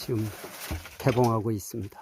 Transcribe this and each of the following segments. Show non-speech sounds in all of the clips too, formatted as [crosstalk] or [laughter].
지금 개봉하고 있습니다.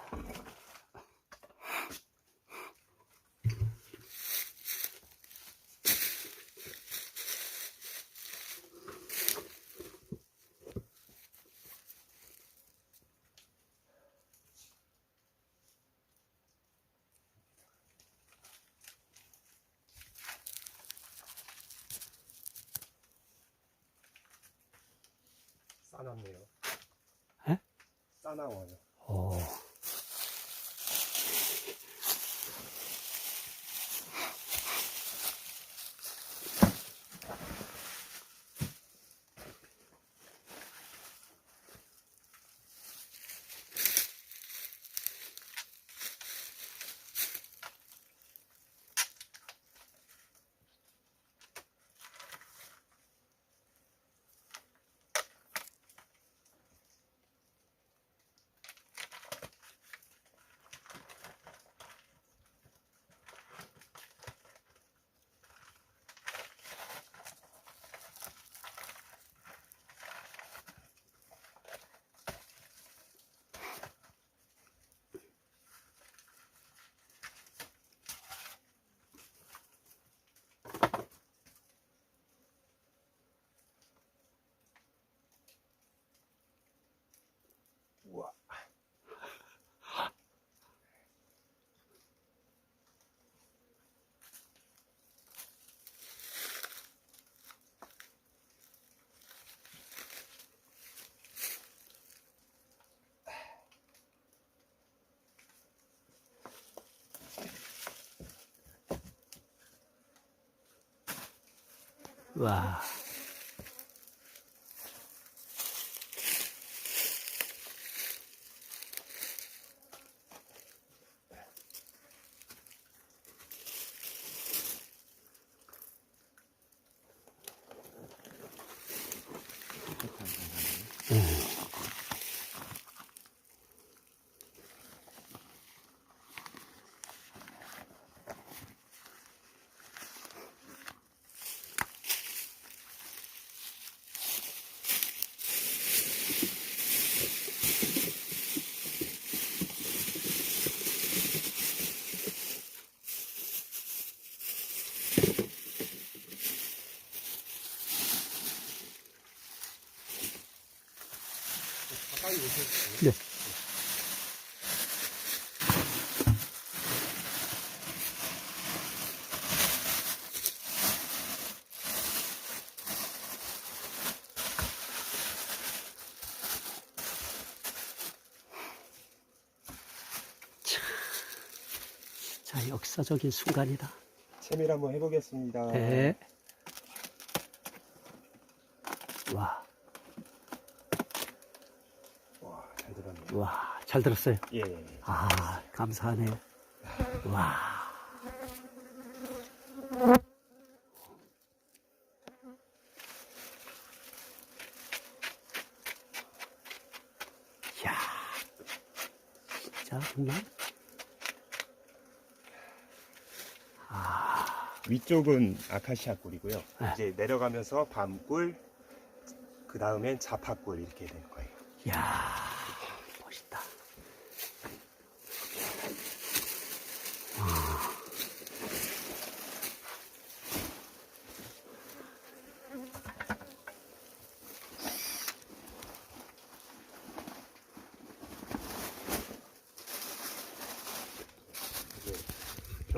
와. 오세요. 네. 참, 자, 역사적인 순간이다. 채밀 한번 해보겠습니다. 네. 와, 와, 잘 들었네요. 와, 잘 들었어요. 예. 아, 감사하네요. 와. 이야, 진짜 정말. 위쪽은 아카시아 꿀이고요. 네. 이제 내려가면서 밤꿀, 그 다음엔 자파꿀 이렇게 될 거예요. 이야,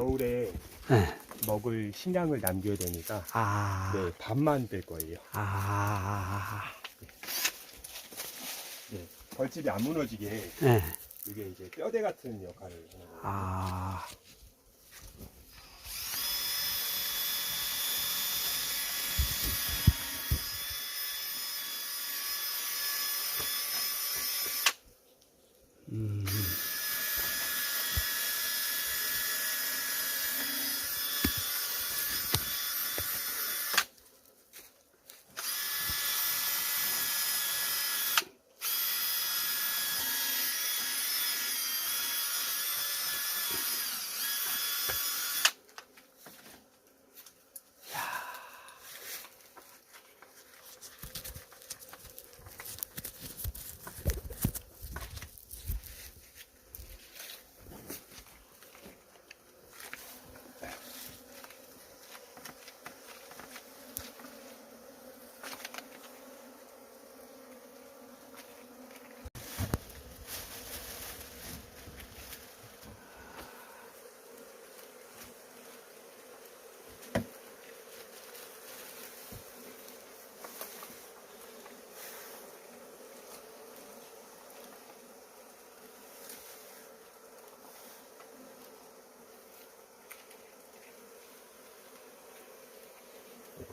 겨울에 네. 먹을 식량을 남겨야 되니까 아, 네, 밥만 될 거예요. 아, 네, 벌집이 안 무너지게 네. 이게 이제 뼈대 같은 역할을 하는 거예요. 아.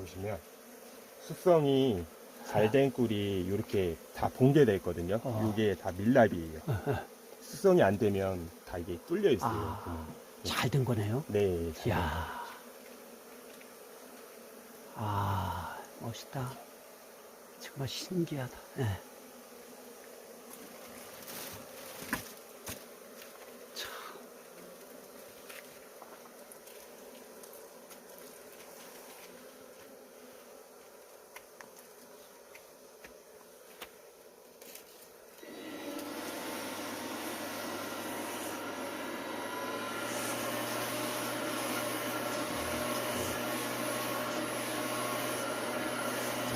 보시면 숙성이 잘 된 꿀이 이렇게 다 봉개돼 있거든요. 어. 이게 다 밀랍이에요. [laughs] 숙성이 안 되면 다 이게 뚫려 있어요. 아. 잘된 거네요. 네. 잘 이야. 아, 멋있다. 정말 신기하다. 예.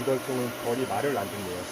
이걸 통은 벌이 말을 안 듣네요.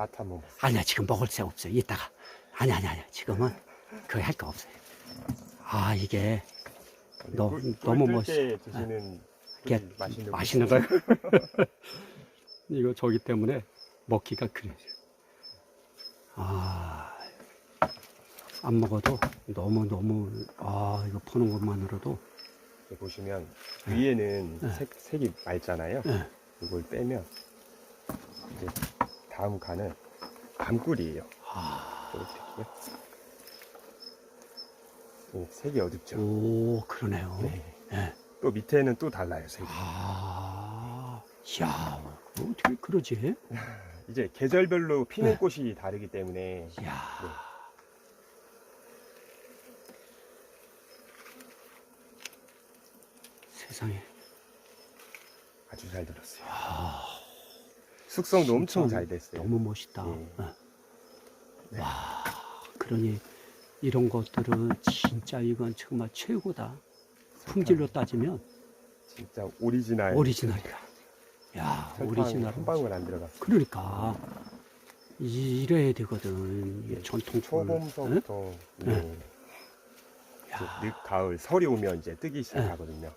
맛 한번 보세요. 아니야, 지금 먹을 새 없어요. 이따가. 아니, 아니, 아니. 지금은 그거 할 거 없어요. 아, 이게 너- 꿀- 너무 꿀 멋있어. 뜰때 드시는 이게 꿀이 맛있는 맛있는 거? [laughs] 이거 저기 때문에 먹기가 그래. 아, 안 먹어도 너무 너무 아 이거 보는 것만으로도 이렇게 보시면 위에는 네. 색, 색이 맑잖아요. 예. 이걸 빼면 다음 칸은 밤꿀이에요. 아. 네, 색이 어둡죠. 오 그러네요. 네. 예. 또 밑에는 또 달라요. 색이. 아, 야 어떻게 그러지? [laughs] 이제 계절별로 피는 네. 꽃이 다르기 때문에 야. 세상에. 아주 잘 들었어요. 아, 숙성도 엄청 잘 됐어요. 너무 멋있다. 예. 예. 와, 그러니 이런 것들은 진짜 이건 정말 최고다. 품질로 따지면 진짜 오리지널. 오리지널이야. 야, 설탕 오리지널. 한 방울 안 들어갔어요. 그러니까 이래야 되거든. 이게 네, 전통 초봄서부터 네. 네. 야, 늦 가을 설이 오면 이제 뜨기 시작하거든요.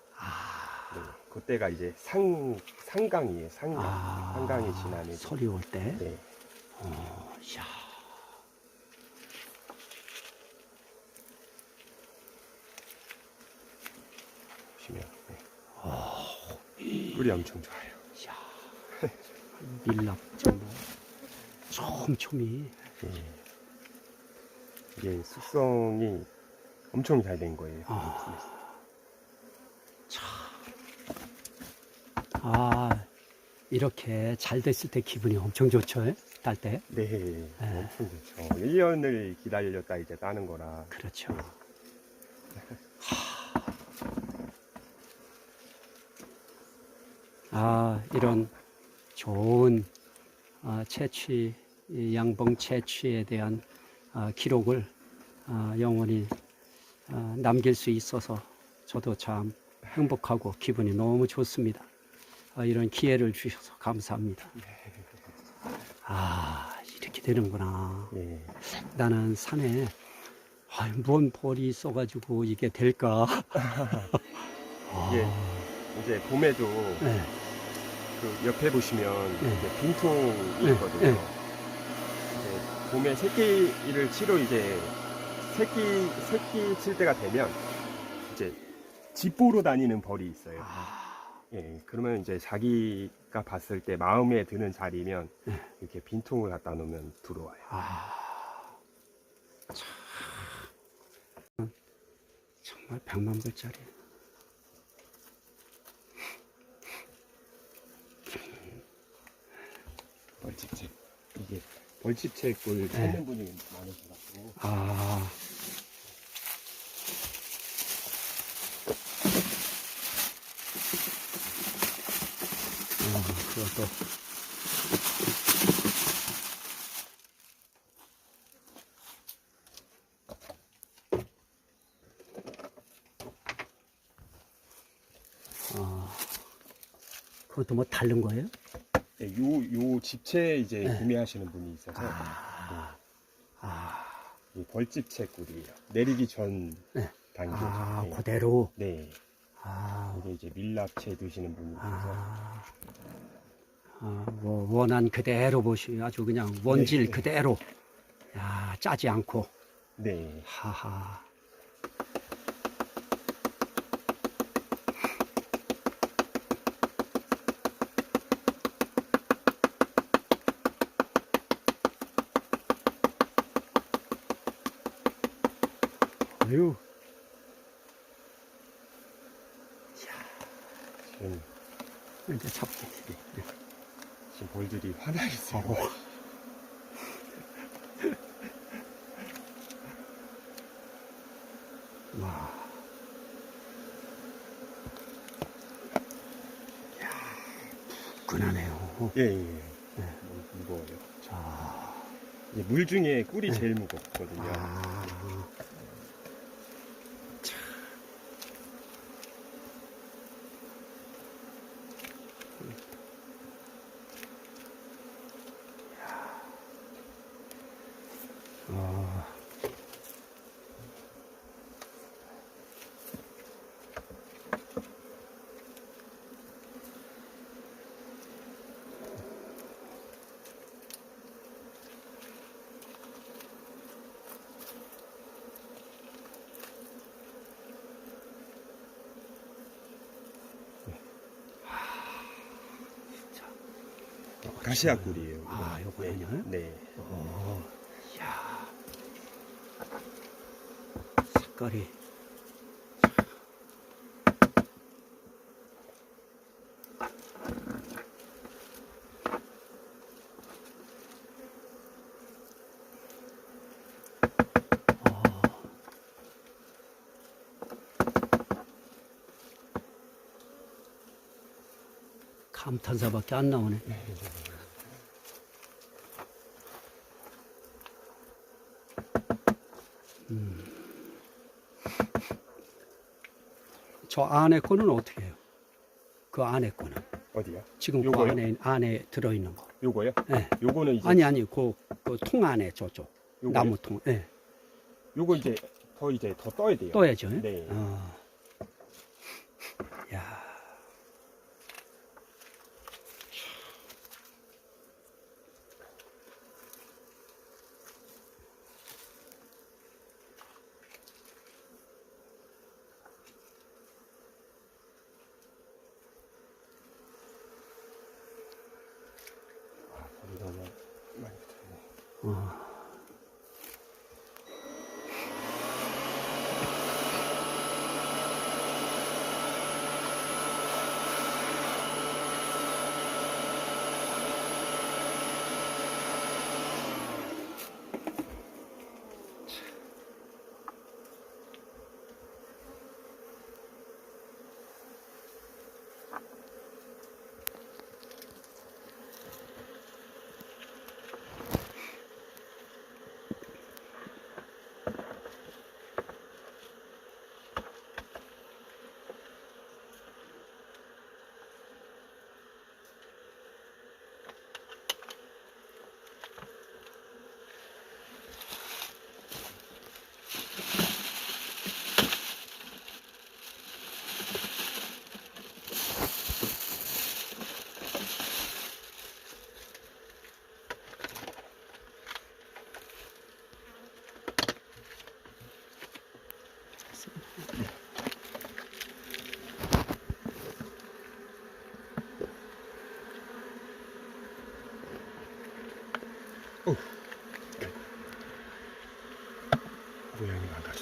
그때가 이제 상 상강이에요. 상강. 아, 한강이 지나면 설이 올 때. 네. 어, 야, 보시면 네. 꿀이 엄청 좋아요. 야, 밀랍 정말 촘촘히. 네. 이게 숙성이 엄청 잘 된 거예요. 아. 참. 아, 이렇게 잘 됐을 때 기분이 엄청 좋죠, 예? 딸 때. 네, 네. 엄청 좋죠. 1년을 기다렸다 이제 따는 거라. 그렇죠. 아, 이런 좋은 아, 채취, 이 양봉 채취에 대한 아, 기록을 아, 영원히 아, 남길 수 있어서 저도 참 행복하고 기분이 너무 좋습니다. 아, 이런 기회를 주셔서 감사합니다. 아, 이렇게 되는구나. 예. 나는 산에 아, 뭔 벌이 있어가지고 이게 될까? [laughs] 이게 이제 봄에도 네, 그 옆에 보시면 네. 이렇게 빈통이 네, 있거든요. 네. 이제 봄에 새끼를 치러 이제 새끼 새끼 칠 때가 되면 이제 집보로 다니는 벌이 있어요. 아, 예, 그러면 이제 자기가 봤을 때 마음에 드는 자리면 네. 이렇게 빈통을 갖다 놓으면 들어와요. 아, 참, 정말 백만 불짜리. 벌집책 이게 벌집책을 찾는 분이 많으셔가지고 아, 그것도 뭐 다른 거예요? 네, 요, 요 집채 이제 네. 구매하시는 분이 있어서 아, 아, 네, 이 벌집채 꿀이에요. 내리기 전 네. 단계. 아, 네. 그대로. 네. 아, 이게 이제 밀랍채 드시는 분이 있어서 아, 아, 뭐 원한 그대로 보시 아주 그냥 원질 네. 그대로. 야, 짜지 않고. 네. 하하. 아유, 지금, 이제 잡기. 지금 벌들이 화나 있어요. 어. [laughs] 와. 야, 끈하네요. 예, 예. 예. 무- 무거워요. 자, 이제 물 중에 꿀이 제일 무겁거든요. 네. 아, 아, 가시아 꿀이에요. 아. 요거는요? 네. 네. 오, 야, 색깔이. 아. 감탄사밖에 안 나오네. 저 안에 거는 어떻게 해요? 그 안에 거는 어디요? 지금 그 요거요? 안에 안에 들어 있는 거. 요거요? 예. 요거는 이제 아니 아니 그그통 안에 저쪽 요거요? 나무 통. 예. 요거 이제 더 이제 더 떠야 돼요. 떠야죠. 예? 네. 어. 모양이 망가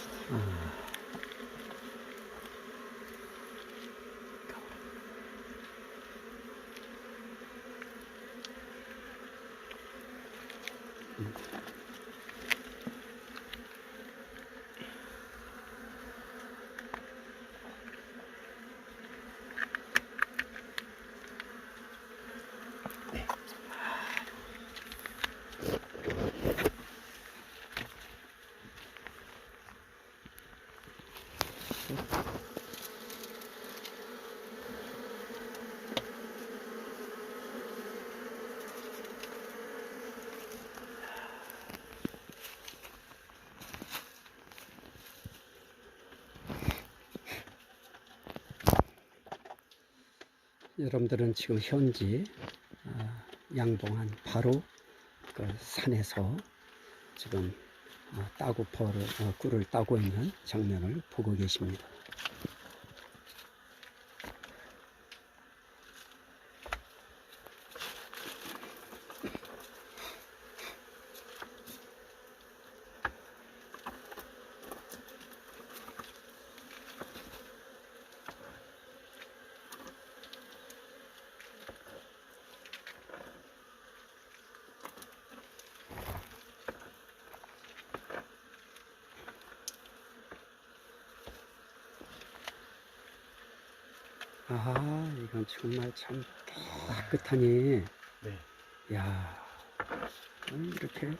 여러분들은 지금 현지 어, 양봉한 바로 그 산에서 지금 어, 벌을 어, 꿀을 따고 있는 장면을 보고 계십니다. 아, 이건 정말 참 깨끗하니, 네. 야, 음, 이렇게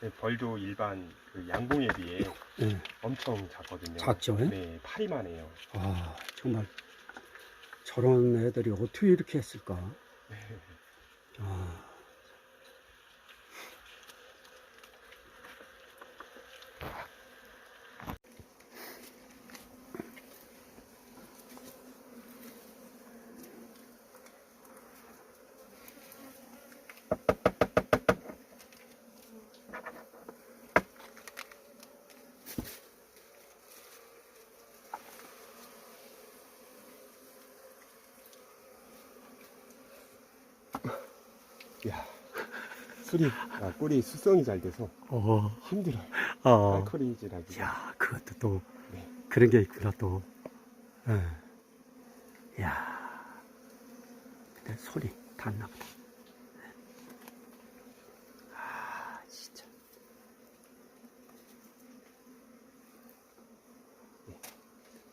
네, 벌도 일반 그 양봉에 비해 예, 엄청 작거든요. 작죠? 예? 네, 파리만 해요. 아, 정말 저런 애들이 어떻게 이렇게 했을까? 술이 아, 꿀이 수성이 잘 돼서 어, 힘들어요. 어, 알코올이지라기. 야, 그것도 또 네. 그런 게 있구나 또. 예. 야, 근데 소리 닿나 보다. 아, 진짜.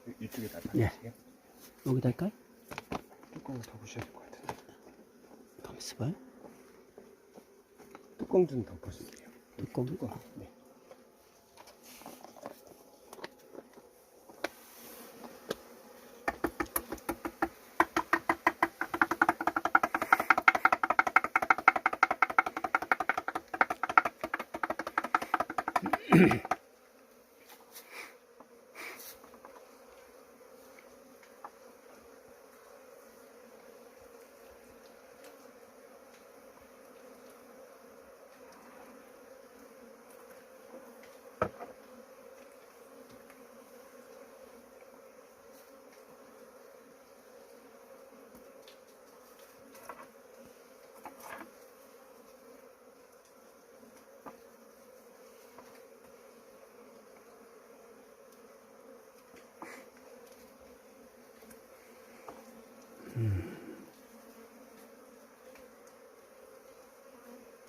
이- 이쪽에다 예. 놔주세요. 여기다 할까요? 뚜껑을 덮으셔야 될 것 같은데. 가만 있어 봐요. 뚜껑 좀 덮어주세요. 뚜껑. 네.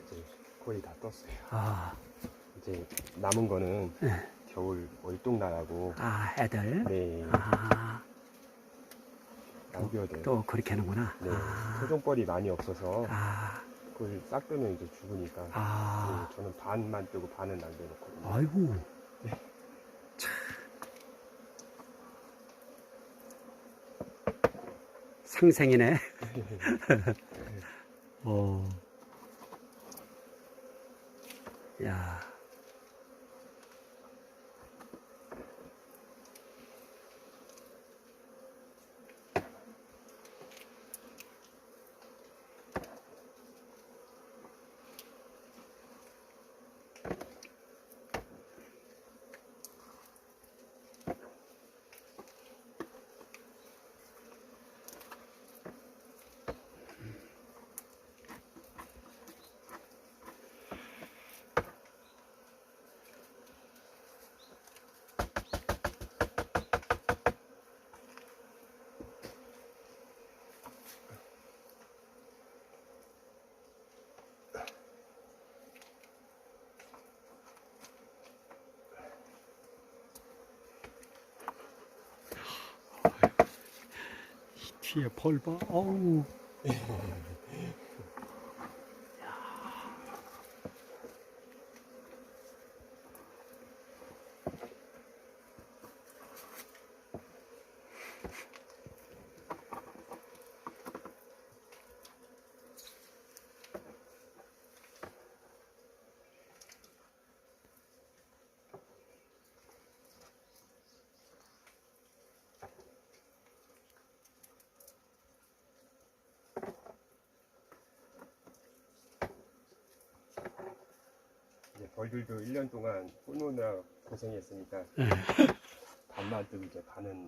이제 거의 다 떴어요. 아, 이제 남은 거는 예. 겨울 월동나라고 아, 애들. 네 아, 남겨야 돼요. 또 그렇게 하는구나. 네 아, 토종벌이 많이 없어서 아, 그걸 싹 뜨면 이제 죽으니까 아, 네, 저는 반만 뜨고 반은 남겨놓거든요. 아이고. 네. 참. 상생이네. 어. 야. 뒤에 벌 [laughs] 이제 벌들도 1년 동안 꿀 노느라 고생했으니까 네. 밥만 뜨고 이제 가는